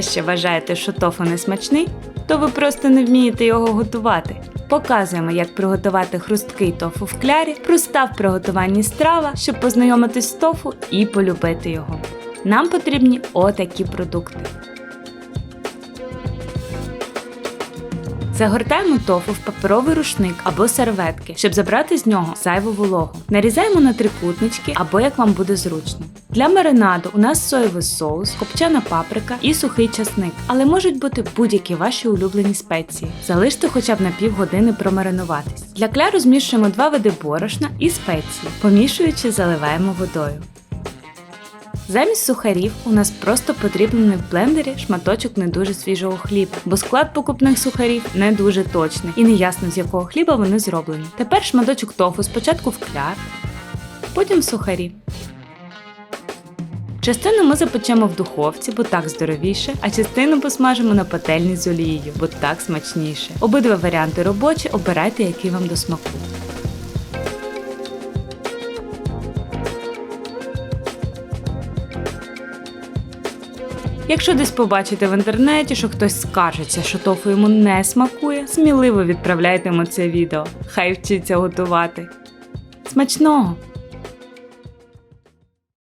все ще вважаєте, що тофу не смачний, то ви просто не вмієте його готувати. Показуємо, як приготувати хрусткий тофу в клярі, проста в приготуванні страва, щоб познайомитись з тофу і полюбити його. Нам потрібні отакі продукти. Загортаємо тофу в паперовий рушник або серветки, щоб забрати з нього зайву вологу. Нарізаємо на трикутнички або як вам буде зручно. Для маринаду у нас соєвий соус, копчена паприка і сухий часник, але можуть бути будь-які ваші улюблені спеції. Залиште хоча б на півгодини промаринуватись. Для кляру змішуємо два види борошна і спеції. Помішуючи, заливаємо водою. Замість сухарів у нас просто потрібний в блендері шматочок не дуже свіжого хліба, бо склад покупних сухарів не дуже точний і неясно з якого хліба вони зроблені. Тепер шматочок тофу спочатку в кляр, потім в сухарі. Частину ми запечемо в духовці, бо так здоровіше, а частину посмажимо на пательні з олією, бо так смачніше. Обидва варіанти робочі, обирайте, який вам до смаку. Якщо десь побачите в інтернеті, що хтось скаржиться, що тофу йому не смакує, сміливо відправляйте йому це відео. Хай вчиться готувати. Смачного!